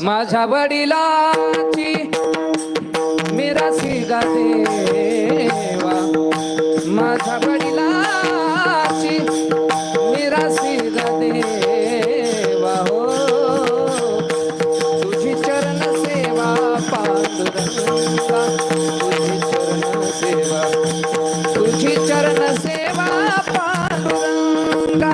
माझ्या वडिलाची मिरासी देवा. माझ्या वडिलाची मिरासी देवा. हो तुझी चरण सेवा पांडुरंगा. तुझी चरण सेवा तुझी चरण सेवा पांडुरंगा.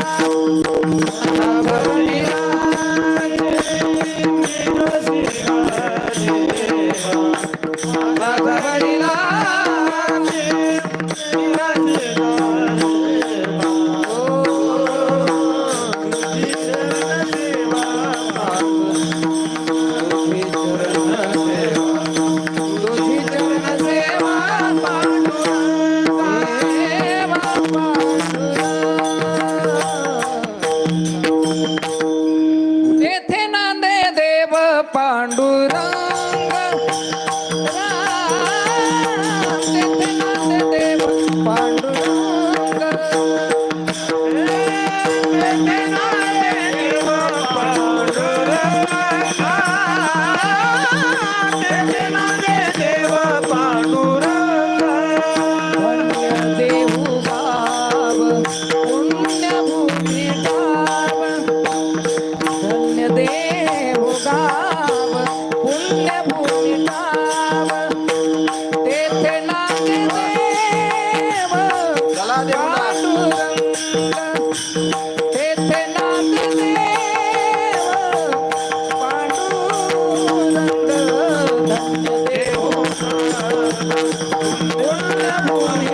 Eu não quero morrer.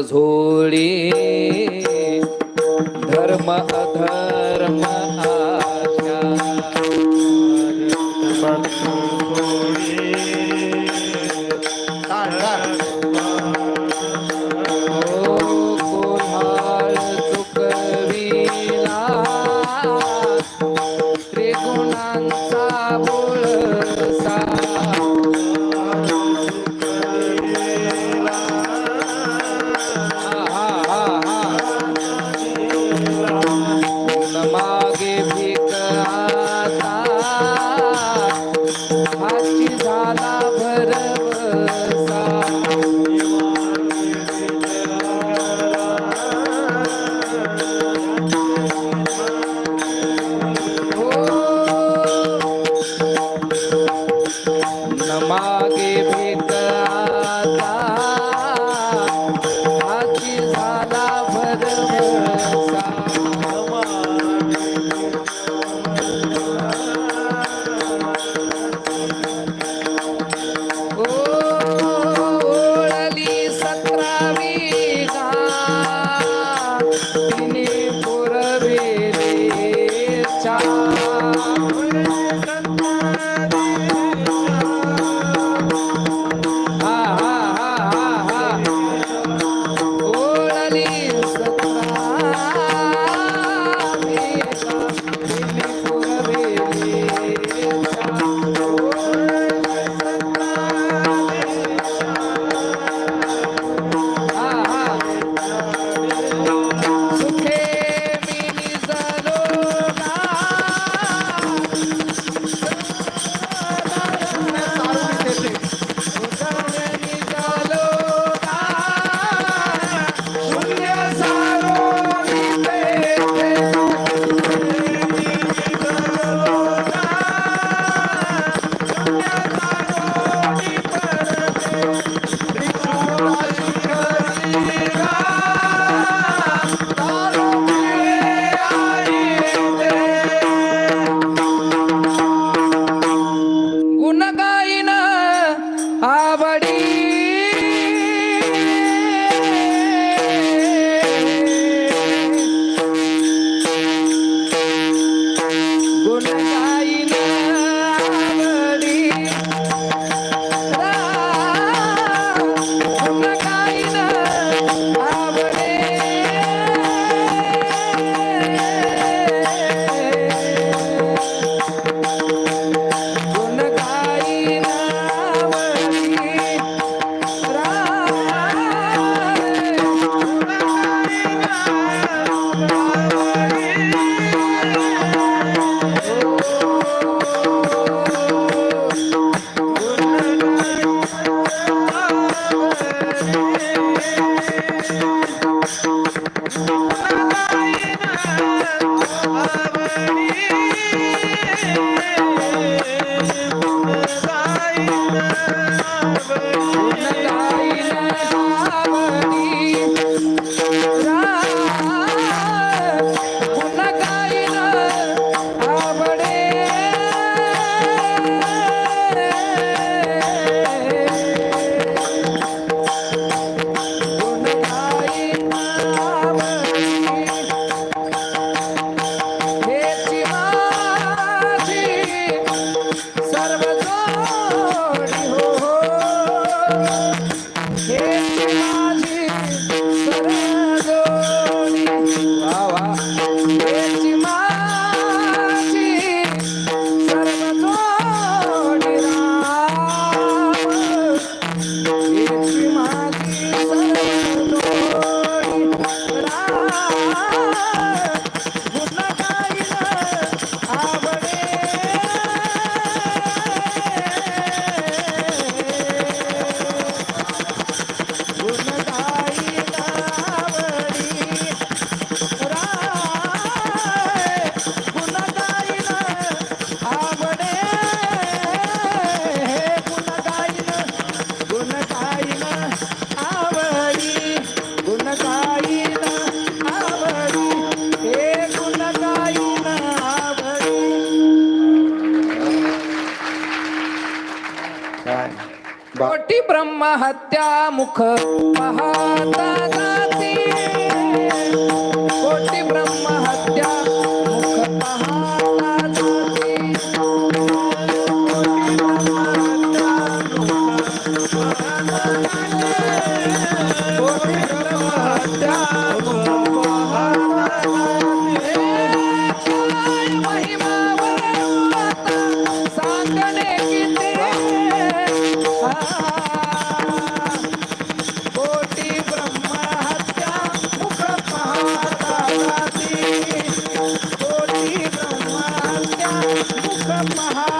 झोळी. धर्म अधर्म आशा Thank you. कोटी ब्रह्म हत्या मुख पाहता जाती. कोटी ब्रह्म हत्या मुख पाहता जाती. ಮಹಾ